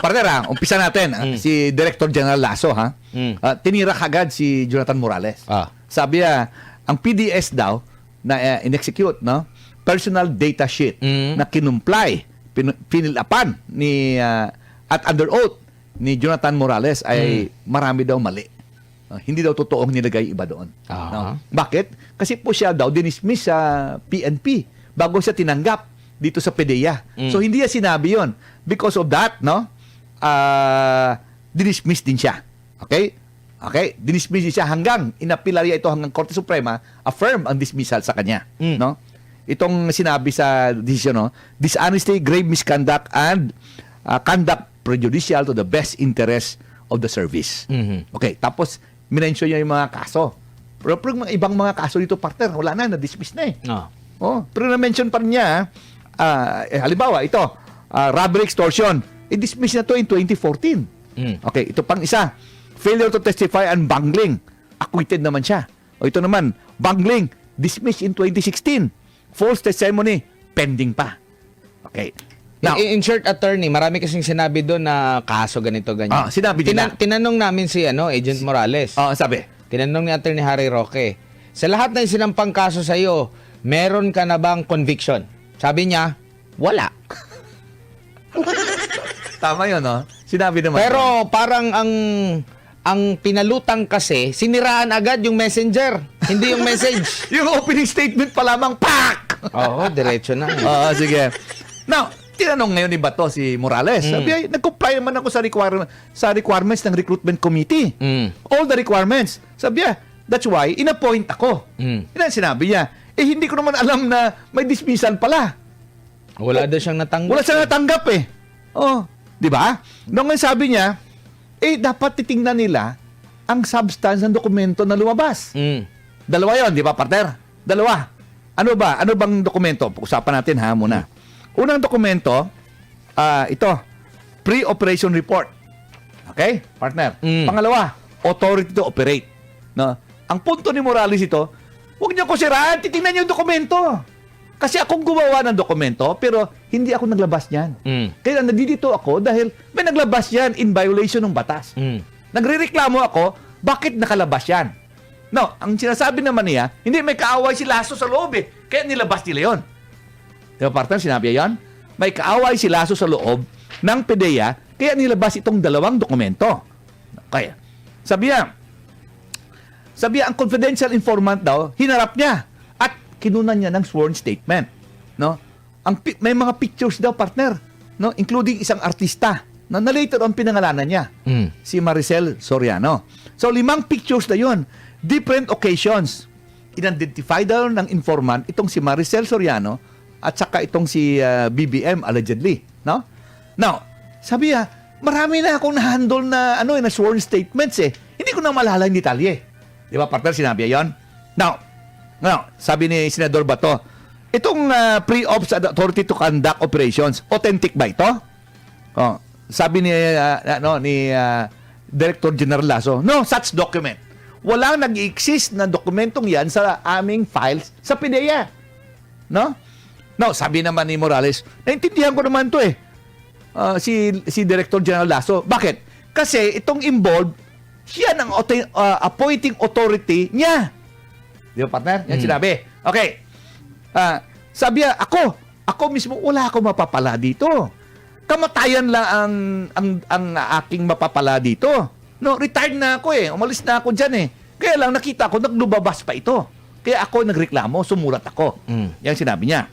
partner ha, umpisa natin. ah, Si Director General Lasso ha. Mm. Ah, tinira kagad si Jonathan Morales. Ah. Sabi niya, ang PDS daw na uh, in-execute, no? Personal data sheet Mm. na kinumply, pin- pinilapan ni ah, at under oath ni Jonathan Morales ay marami daw mali. Ah, hindi daw totoong nilagay iba doon. Ah. No? Bakit? Kasi po siya daw dinismiss sa PNP bago siya tinanggap dito sa PDEA. Mm. So hindi niya sinabi 'yon. Because of that, no? Ah, dinismiss din siya. Okay? Okay, dinismiss din siya hanggang inapilarya ito hanggang Korte Suprema, affirm ang dismissal sa kanya, Mm. no? Itong sinabi sa decision, no? Dishonesty, grave misconduct and ah, conduct prejudicial to the best interest of the service. Mhm. Okay, tapos minention niya yung mga kaso. Pero, pero mga ibang mga kaso dito, partner, wala na, na-dismiss na eh. Ah. Oh, pero na-mention pa rin niya, ah, eh, halimbawa, ito, ah, robbery extortion, i-dismiss na to in 2014. Mm. Okay, ito pang isa, failure to testify and bungling, acquitted naman siya. O ito naman, bungling, dismissed in 2016. False testimony, pending pa. Okay. Now, in, in short, attorney, marami kasing sinabi doon na kaso ganito, ganyan. Ah, sinabi nila. tinanong namin si ano, Agent Morales. ah, sabi, Tinanong ni Attorney Harry Roque, sa lahat ng sinampang kaso sa iyo, meron ka na bang conviction? Sabi niya, wala. tama yun, no? Sinabi naman. Pero parang ang ang pinalutang kasi, siniraan agad yung messenger, hindi yung message. yung opening statement pa lamang, pak! Oo, diretso na. eh. Oo, sige. Now, tinanong ngayon ni Bato si Morales. Mm. Sabi ay, nag-comply naman ako sa requirement sa requirements ng recruitment committee. Mm. All the requirements. Sabi niya, that's why inappoint ako. Mm. Yan ang sinabi niya. Eh hindi ko naman alam na may dismissal pala. Wala daw siyang natanggap. Wala siya natanggap eh. Oh, 'di ba? Nga sabi niya, eh dapat titingnan nila ang substance ng dokumento na lumabas. Mm. Dalawa 'yon, 'di ba, partner? Dalawa. Ano ba? Ano bang dokumento? Usapan natin ha muna. Unang dokumento, ah ito, pre-operation report. Okay? Partner. Mm. Pangalawa, authority to operate. No? Ang punto ni Morales ito, huwag niyo ko siraan, titingnan niyo yung dokumento. Kasi akong gumawa ng dokumento, pero hindi ako naglabas niyan. Mm. Kaya nandito ako dahil may naglabas yan in violation ng batas. Mm. Nagrereklamo ako, bakit nakalabas yan? No, ang sinasabi naman niya, hindi may kaaway si Lasso sa loob eh. Kaya nilabas nila yon. Di ba, partner? Sinabi niya yan? May kaaway si Lasso sa loob ng PDEA, kaya nilabas itong dalawang dokumento. Kaya, sabi niya, sabi niya, ang confidential informant daw, hinarap niya kinunan niya ng sworn statement. No? Ang, may mga pictures daw, partner, no? including isang artista na, na later on pinangalanan niya Mm. si Maricel Soriano. So, limang pictures na yun. Different occasions. Identify daw ng informant itong si Maricel Soriano at saka itong si uh, BBM allegedly. No? Now, sabi niya, marami na akong na-handle na, ano, eh, na sworn statements eh. Hindi ko na malala yung detalye. Di ba, partner, sinabi yun? Now, now, sabi ni Senador Bato, itong uh, pre-ops authority to conduct operations, authentic ba ito? Oh, sabi ni uh, ano ni uh, Director General Lasso, no such document. Walang nag-exist na dokumentong 'yan sa aming files sa PDEA. No? No, sabi naman ni Morales, naintindihan ko naman 'to eh. Ah, si si Director General Lasso. Bakit? Kasi itong involved, siya ng auto- ah, appointing authority niya. Di ba, partner? Yan Hmm. sinabi. Okay. Ah, sabi niya, ako, ako mismo, wala akong mapapala dito. Kamatayan lang ang, ang, ang aking mapapala dito. No, retired na ako eh. Umalis na ako dyan eh. Kaya lang nakita ko, naglubabas pa ito. Kaya ako nagreklamo, sumulat ako. Mm. Yan sinabi niya.